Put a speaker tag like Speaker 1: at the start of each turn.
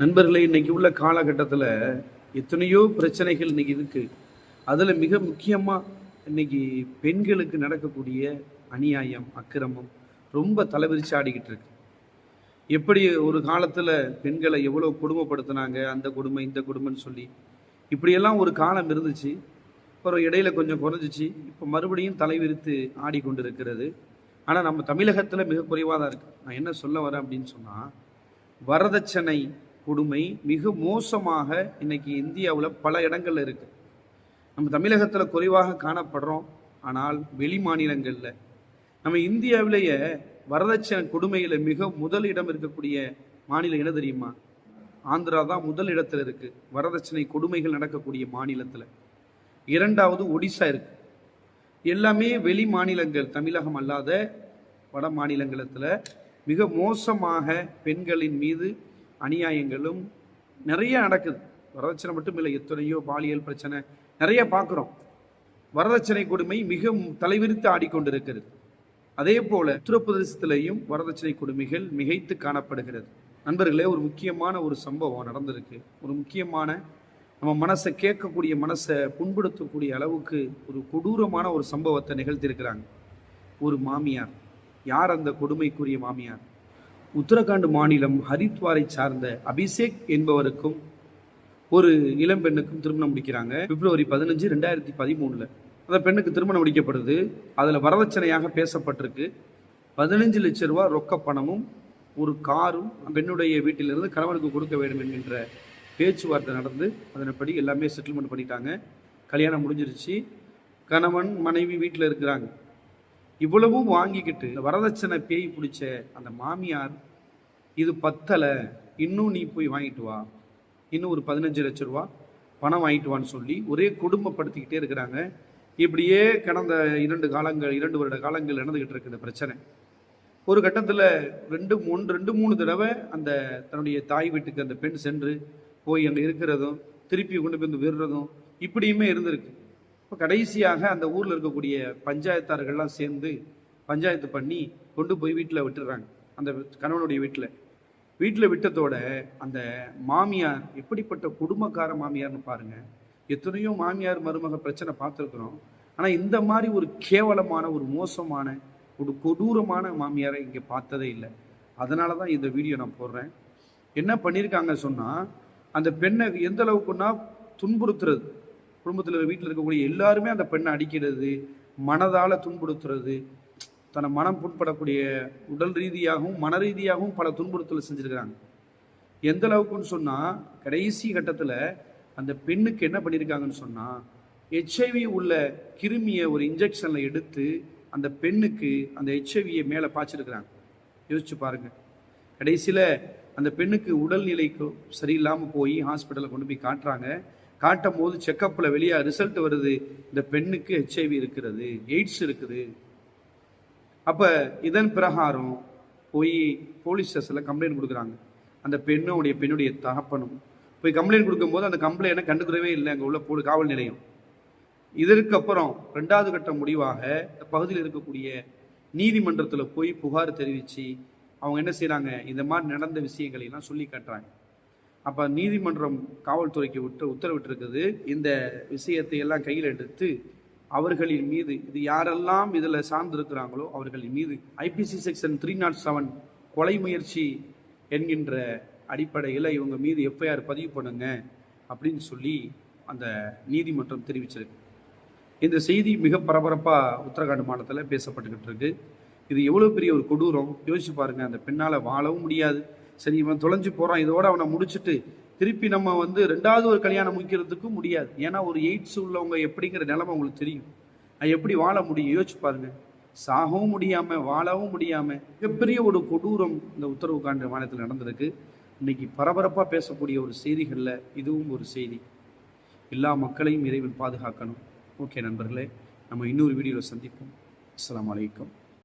Speaker 1: நண்பர்களே இன்னைக்கு உள்ள காலகட்டத்தில் எத்தனையோ பிரச்சனைகள் இன்னைக்கு இருக்குது அதில் மிக முக்கியமாக இன்னைக்கு பெண்களுக்கு நடக்கக்கூடிய அநியாயம் அக்கிரமம் ரொம்ப தலைவிரிச்சு ஆடிக்கிட்டு இருக்கு. எப்படி ஒரு காலத்தில் பெண்களை எவ்வளோ கொடுமைப்படுத்தினாங்க அந்த கொடுமை இந்த கொடுமைன்னு சொல்லி. இப்படியெல்லாம் ஒரு காலம் இருந்துச்சு. அப்புறம் இடையில கொஞ்சம் குறைஞ்சிச்சு. இப்போ மறுபடியும் தலைவிரித்து ஆடிக்கொண்டு இருக்கிறது ஆனால் நம்ம தமிழகத்தில் மிக குறைவாக தான் இருக்குது நான் என்ன சொல்ல வரேன் அப்படின்னு சொன்னால் வரதட்சணை கொடுமை மிக மோசமாக இன்னைக்கு இந்தியாவில் பல இடங்களில் இருக்கு. நம்ம தமிழகத்தில் குறைவாக காணப்படுறோம். ஆனால் வெளி மாநிலங்களில் நம்ம இந்தியாவிலேயே வரதட்சணை கொடுமையில் மிக முதல் இடம் இருக்கக்கூடிய மாநிலம் என்ன தெரியுமா? ஆந்திரா தான் முதல் இடத்துல இருக்கு. வரதட்சணை கொடுமைகள் நடக்கக்கூடிய மாநிலத்தில். இரண்டாவது ஒடிசா இருக்கு. எல்லாமே வெளி மாநிலங்கள் தமிழகம் அல்லாத வட மாநிலங்களத்தில் மிக மோசமாக பெண்களின் மீது அநியாயங்களும் நிறைய நடக்குது. வரதட்சணை மட்டும் இல்லை எத்தனையோ பாலியல் பிரச்சனை நிறைய பார்க்குறோம். வரதட்சணை கொடுமை மிகவும் தலைவிரித்து ஆடிக்கொண்டிருக்கிறது. அதே போல உத்தரப்பிரதேசத்திலையும் வரதட்சணை கொடுமைகள் மிகைத்து காணப்படுகிறது. நண்பர்களே ஒரு முக்கியமான ஒரு சம்பவம் நடந்திருக்கு. ஒரு முக்கியமான நம்ம மனசை கேட்கக்கூடிய மனசை புண்படுத்தக்கூடிய அளவுக்கு ஒரு கொடூரமான ஒரு சம்பவத்தை நிகழ்த்தியிருக்கிறாங்க. ஒரு மாமியார். யார் அந்த கொடுமைக்குரிய மாமியார்? உத்தரகாண்ட் மாநிலம் ஹரித்வாரை சார்ந்த அபிஷேக் என்பவருக்கும் ஒரு இளம்பெண்ணுக்கும் திருமணம் முடிக்கிறாங்க. பிப்ரவரி பதினஞ்சு ரெண்டாயிரத்தி பதிமூணில். அந்த பெண்ணுக்கு திருமணம் முடிக்கப்படுது. அதில் வரதட்சணையாக பேசப்பட்டிருக்கு. பதினஞ்சு லட்ச ரூபா ரொக்க பணமும் ஒரு காரும் பெண்ணுடைய வீட்டிலிருந்து கணவனுக்கு கொடுக்க வேண்டும் என்கின்ற பேச்சுவார்த்தை நடந்து அதனப்படி எல்லாமே செட்டில்மெண்ட் பண்ணிட்டாங்க. கல்யாணம் முடிஞ்சிருச்சு. கணவன் மனைவி வீட்டில் இருக்கிறாங்க. இவ்வளவும் வாங்கிக்கிட்டு இந்த வரதட்சணை பேய் பிடிச்ச அந்த மாமியார் இது பத்தலை இன்னும் நீ போய் வாங்கிட்டு வா. இன்னும் ஒரு பதினஞ்சு லட்ச ரூபா பணம் வாங்கிட்டு வான்னு சொல்லி ஒரே குடும்பப்படுத்திக்கிட்டே இருக்கிறாங்க. இப்படியே கடந்த இரண்டு காலங்கள் இரண்டு வருட காலங்கள் நடந்துகிட்டு இருக்கு இந்த பிரச்சனை. ஒரு கட்டத்தில் ரெண்டு மூணு ரெண்டு மூணு தடவை அந்த தன்னுடைய தாய் வீட்டுக்கு அந்த பெண் சென்று போய் அங்கே இருக்கிறதும் திருப்பி கொண்டு போய் வந்து விடுறதும் இப்படியுமே இருந்திருக்கு. இப்போ கடைசியாக அந்த ஊரில் இருக்கக்கூடிய பஞ்சாயத்தார்கள்லாம் சேர்ந்து பஞ்சாயத்து பண்ணி கொண்டு போய் வீட்டில் விட்டுடுறாங்க அந்த கணவனுடைய வீட்டில் வீட்டில் விட்டதோட அந்த மாமியார் எப்படிப்பட்ட குடும்பக்கார மாமியார்னு பாருங்கள் எத்தனையோ மாமியார் மருமக பிரச்சனை பார்த்துருக்குறோம். ஆனால் இந்த மாதிரி ஒரு கேவலமான ஒரு மோசமான ஒரு கொடூரமான மாமியாரை இங்கே பார்த்ததே இல்லை. அதனால தான் இந்த வீடியோ நான் போடுறேன். என்ன பண்ணியிருக்காங்க சொன்னால் அந்த பெண்ணை எந்த அளவுக்குன்னா துன்புறுத்துறது. குடும்பத்தில் வீட்டில் இருக்கக்கூடிய எல்லாருமே அந்த பெண்ணை அடிக்கிறது மனதால் துன்புறுத்துறது தன்னை மனம் புண்படக்கூடிய உடல் ரீதியாகவும் மன ரீதியாகவும் பல துன்புறுத்தல் செஞ்சுருக்கிறாங்க. எந்த அளவுக்குன்னு சொன்னால் கடைசி கட்டத்தில் அந்த பெண்ணுக்கு என்ன பண்ணியிருக்காங்கன்னு சொன்னால் ஹெச்ஐவி உள்ள கிருமியை ஒரு இன்ஜெக்ஷனில் எடுத்து அந்த பெண்ணுக்கு அந்த ஹெச்ஐவியை மேலே பாய்ச்சிருக்கிறாங்க. யோசிச்சு பாருங்கள் கடைசியில் அந்த பெண்ணுக்கு உடல்நிலைக்கு சரியில்லாமல் போய் ஹாஸ்பிட்டலில் கொண்டு போய் காட்டுறாங்க. காட்டும் போது செக்கப்பில் வெளியே ரிசல்ட் வருது. இந்த பெண்ணுக்கு ஹெச்ஐவி இருக்கிறது எய்ட்ஸ் இருக்குது. அப்போ இதன் பிரகாரம் போய் போலீஸ் ஸ்டேஷனில் கம்ப்ளைண்ட் கொடுக்குறாங்க. அந்த பெண்ணுடைய பெண்ணுடைய தகப்பனும். போய் கம்ப்ளைண்ட் கொடுக்கும்போது அந்த கம்ப்ளைண்ட்டை கண்டுக்கிறவே இல்லை. அங்கே உள்ள போலி காவல் நிலையம். இதற்கு அப்புறம் ரெண்டாவது கட்ட முடிவாக இந்த பகுதியில் இருக்கக்கூடிய நீதிமன்றத்தில் போய் புகார் தெரிவித்து அவங்க என்ன செய்கிறாங்க இந்த மாதிரி நடந்த விஷயங்களை எல்லாம் சொல்லி காட்டுறாங்க. அப்போ நீதிமன்றம் காவல்துறைக்கு விட்டு உத்தரவிட்டிருக்குது. இந்த விஷயத்தை எல்லாம் கையில் எடுத்து அவர்களின் மீது இது யாரெல்லாம் இதில் சார்ந்திருக்கிறாங்களோ அவர்களின் மீது IPC section three nought seven கொலை முயற்சி என்கின்ற அடிப்படையில் இவங்க மீது எஃப்ஐஆர் பதிவு பண்ணுங்க அப்படின்னு சொல்லி அந்த நீதிமன்றம் தெரிவிச்சிருக்கு. இந்த செய்தி மிக பரபரப்பாக உத்தரகாண்ட் மாநிலத்தில் பேசப்பட்டுக்கிட்டு இருக்கு. இது எவ்வளோ பெரிய ஒரு கொடூரம்? யோசிச்சு பாருங்கள் அந்த பெண்ணால் வாழவும் முடியாது. சரி இவன் தொலைஞ்சு போகிறான் இதோட அவனை முடிச்சுட்டு திருப்பி நம்ம வந்து ரெண்டாவது ஒரு கல்யாணம் முடிக்கிறதுக்கும் முடியாது. ஏன்னா ஒரு எய்ட்ஸ் உள்ளவங்க எப்படிங்கிற நிலமை உங்களுக்கு தெரியும். அது எப்படி வாழ முடியும்? யோசிச்சு பாருங்க. சாகவும் முடியாமல் வாழவும் முடியாமல் மிகப்பெரிய ஒரு கொடூரம் இந்த உத்தரவு காண்ட மாநிலத்தில் நடந்திருக்கு. இன்னைக்கு பரபரப்பாக பேசக்கூடிய ஒரு செய்திகளில் இதுவும் ஒரு செய்தி. எல்லா மக்களையும் இறைவன் பாதுகாக்கணும். ஓகே நண்பர்களே. நம்ம இன்னொரு வீடியோவில் சந்திப்போம். அஸ்லாம் வலைக்கம்